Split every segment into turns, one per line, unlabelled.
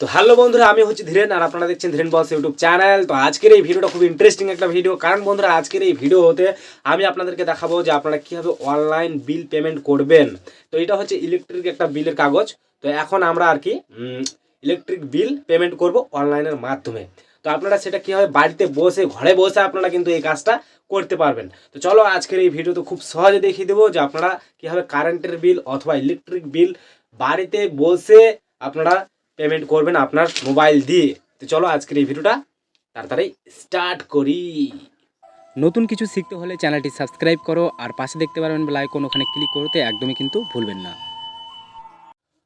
তো হ্যালো বন্ধুরা, আমি হচ্ছে ধীরেন আর আপনারা দেখছেন ধীরেন বস ইউটিউব চ্যানেল তো আজকের এই ভিডিওটা খুব ইন্টারেস্টিং একটা ভিডিও কারণ বন্ধুরা, আজকের এই ভিডিও হতে আমি আপনাদেরকে দেখাবো যে আপনারা কীভাবে অনলাইন বিল পেমেন্ট করবেন। তো এটা হচ্ছে ইলেকট্রিক একটা বিলের কাগজ। তো এখন আমরা আর কি ইলেকট্রিক বিল পেমেন্ট করব অনলাইনের মাধ্যমে। তো আপনারা সেটা কীভাবে বাড়িতে বসে, ঘরে বসে আপনারা কিন্তু এই কাজটা করতে পারবেন। তো চলো আজকের এই ভিডিও তো খুব সহজে দেখিয়ে দেবো যে আপনারা কীভাবে কারেন্টের বিল অথবা ইলেকট্রিক বিল বাড়িতে বসে আপনারা পেমেন্ট করবেন আপনার মোবাইল দিয়ে। তো চলো আজকের এই ভিডিওটা তাড়াতাড়ি স্টার্ট করি।
নতুন কিছু শিখতে হলে চ্যানেলটি সাবস্ক্রাইব করো আর পাশে দেখতে পারবেন বেল আইকন ওখানে ক্লিক করতে একদমই কিন্তু ভুলবেন না।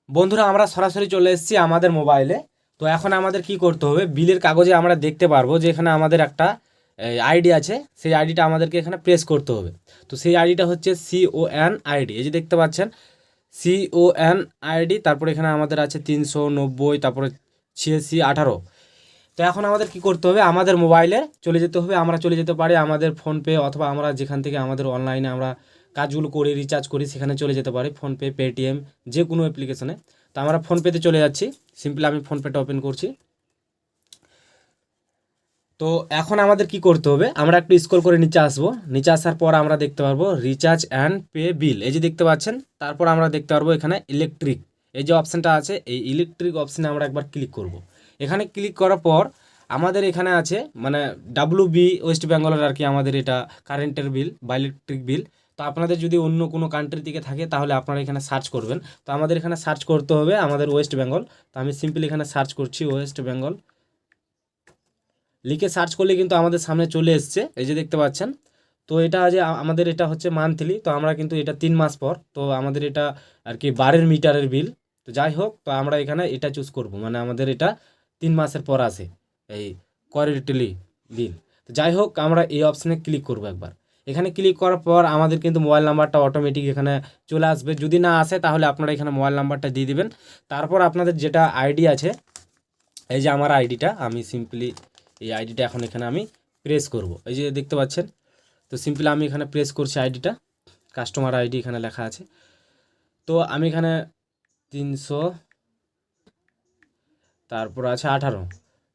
বন্ধুরা, আমরা সরাসরি চলে এসেছি আমাদের মোবাইলে তো এখন আমাদের কি করতে হবে? বিলের কাগজে আমরা দেখতে পারব যে এখানে আমাদের একটা আইডি আছে। সেই আইডিটা আমাদেরকে এখানে প্রেস করতে হবে। তো সেই আইডিটা হচ্ছে সিওএন আইডি এই যে দেখতে পাচ্ছেন সিওএন আইডি তারপরে এখানে আমাদের আছে তিনশো নব্বই, তারপরে ছিয়াশি, আঠারো। তো এখন আমাদের কি করতে হবে? আমাদের মোবাইলে চলে যেতে হবে। আমরা চলে যেতে পারি আমাদের ফোনপে অথবা আমরা যেখান থেকে আমাদের অনলাইনে আমরা কাজগুলো করি রিচার্জ করি, সেখানে চলে যেতে পারি। ফোনপে, পেটিএম যে কোনো অ্যাপ্লিকেশনে তো আমরা ফোনপেতে চলে যাচ্ছি। সিম্পলি আমি ফোনপেটা ওপেন করছি। তো এখন আমাদের কি করতে হবে? আমরা একটু স্ক্রল করে নিচে আসব। নিচে আসার পর আমরা দেখতে পারব রিচার্জ অ্যান্ড পে বিল এই যে দেখতে পাচ্ছেন, তারপর আমরা দেখতে পারব এখানে ইলেকট্রিক এই যে অপশানটা আছে, এই ইলেকট্রিক অপশানে আমরা একবার ক্লিক করব। এখানে ক্লিক করার পর আমাদের এখানে আছে মানে ডাব্লু বি ওয়েস্ট বেঙ্গলের আর কি আমাদের এটা কারেন্টের বিল বা ইলেকট্রিক বিল তো আপনাদের যদি অন্য কোনো কান্ট্রি থেকে থাকে, তাহলে আপনারা এখানে সার্চ করবেন। তো আমাদের এখানে সার্চ করতে হবে আমাদের ওয়েস্ট বেঙ্গল তো আমি সিম্পলি এখানে সার্চ করছি ওয়েস্ট বেঙ্গল লিখে সার্চ করলে কিন্তু আমাদের সামনে চলে এসছে। এই যে দেখতে পাচ্ছেন, তো এটা যে আমাদের এটা হচ্ছে মান্থলি তো আমরা কিন্তু এটা তিন মাস পর, তো আমাদের এটা আর কি বারের মিটারের বিল তো যাই হোক, তো আমরা এখানে এটা চুজ করব মানে আমাদের এটা তিন মাসের পর আসে এই কোয়ারেন্টলি বিল তো যাই হোক, আমরা এই অপশানে ক্লিক করব একবার। এখানে ক্লিক করার পর আমাদের কিন্তু মোবাইল নাম্বারটা অটোমেটিক এখানে চলে আসবে। যদি না আসে, তাহলে আপনারা এখানে মোবাইল নাম্বারটা দিয়ে দেবেন। তারপর আপনাদের যেটা আইডি আছে, এই যে আমার আইডিটা আমি সিম্পলি এই আইডিটা এখন এখানে আমি প্রেস করব। এই যে দেখতে পাচ্ছেন, তো সিম্পলি আমি এখানে প্রেস করছি আইডিটা কাস্টমার আইডি এখানে লেখা আছে। তো আমি এখানে তিনশো, তারপর আছে আঠারো।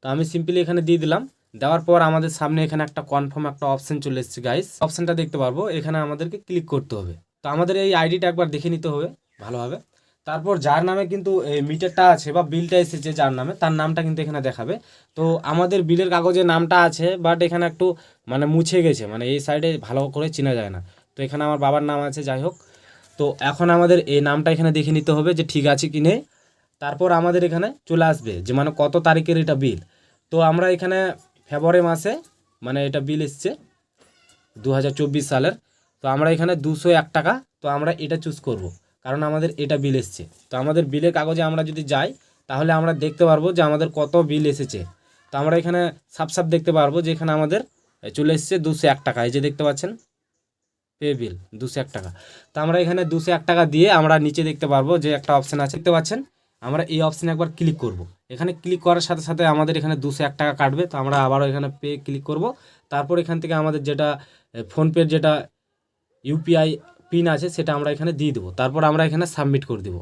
তো আমি সিম্পলি এখানে দিয়ে দিলাম। দেওয়ার পর আমাদের সামনে এখানে একটা কনফার্ম একটা অপশান চলে এসেছে গাইস অপশানটা দেখতে পারব। এখানে আমাদেরকে ক্লিক করতে হবে। তো আমাদের এই আইডিটা একবার দেখে নিতে হবে। ভালোভাবে তারপর যার নামে কিন্তু এই মিটারটা আছে বা বিলটা এসেছে যার নামে, তার নামটা কিন্তু এখানে দেখাবে। তো আমাদের বিলের কাগজে নামটা আছে বাট এখানে একটু মানে মুছে গেছে মানে এই সাইডে ভালো করে চেনা যায় না। তো এখানে আমার বাবার নাম আছে, যাই হোক। তো এখন আমাদের এই নামটা এখানে দেখে নিতে হবে যে ঠিক আছে কি নেই। তারপর আমাদের এখানে চলে আসবে যে মানে কত তারিখের এটা বিল। তো আমরা এখানে ফেব্রুয়ারি মাসে মানে এটা বিল এসছে দু হাজার চব্বিশ সালের। তো আমরা এখানে দুশো এক টাকা, তো আমরা এটা চুজ করব। কারণ আমাদের এটা বিল এসছে। তো আমাদের বিলের কাগজে আমরা যদি যাই, তাহলে আমরা দেখতে পারব যে আমাদের কত বিল এসেছে। তো আমরা এখানে সাপ সাপ দেখতে পারব যে এখানে আমাদের চলে এসছে দুশো এক টাকা। এই যে দেখতে পাচ্ছেন? পে বিল, দুশো এক টাকা। তো আমরা এখানে দুশো এক টাকা দিয়ে আমরা নিচে দেখতে পারব যে একটা অপশান আছে। দেখতে পাচ্ছেন? আমরা এই অপশানে একবার ক্লিক করব। এখানে ক্লিক করার সাথে সাথে আমাদের এখানে দুশো এক টাকা কাটবে। তো আমরা আবারও এখানে পে ক্লিক করব। তারপর এখান থেকে আমাদের যেটা ফোনপের যেটা ইউপিআই পিন আছে সেটা আমরা এখানে দিয়ে দেবো। তারপর আমরা এখানে সাবমিট করে দেবো।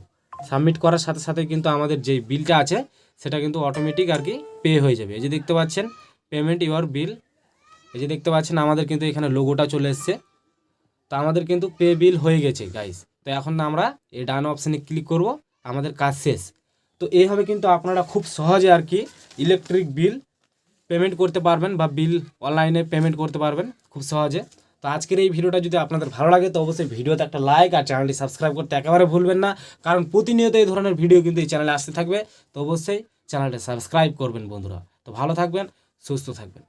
সাবমিট করার সাথে সাথে কিন্তু আমাদের যে বিলটা আছে, সেটা কিন্তু অটোমেটিক আর কি পে হয়ে যাবে। এই যে দেখতে পাচ্ছেন পেমেন্ট ইউর বিল এই যে দেখতে পাচ্ছেন, আমাদের কিন্তু এখানে লোগোটা চলে এসছে। তো আমাদের কিন্তু পে বিল হয়ে গেছে গাইস তো এখন আমরা এই ডান অপশানে ক্লিক করব, আমাদের কাজ শেষ। তো এইভাবে কিন্তু আপনারা খুব সহজে আর কি ইলেকট্রিক বিল পেমেন্ট করতে পারবেন বা বিল অনলাইনে পেমেন্ট করতে পারবেন খুব সহজে। আজকের এই ভিডিওটা যদি আপনাদের ভালো লাগে, তো অবশ্যই ভিডিওতে একটা লাইক আর চ্যানেলটি সাবস্ক্রাইব করতে একেবারে ভুলবেন না। কারণ প্রতিনিয়ত এই ধরনের ভিডিও কিন্তু এই চ্যানেলে আসতে থাকবে। তো অবশ্যই চ্যানেলটা সাবস্ক্রাইব করবেন বন্ধুরা। তো ভালো থাকবেন, সুস্থ থাকবেন।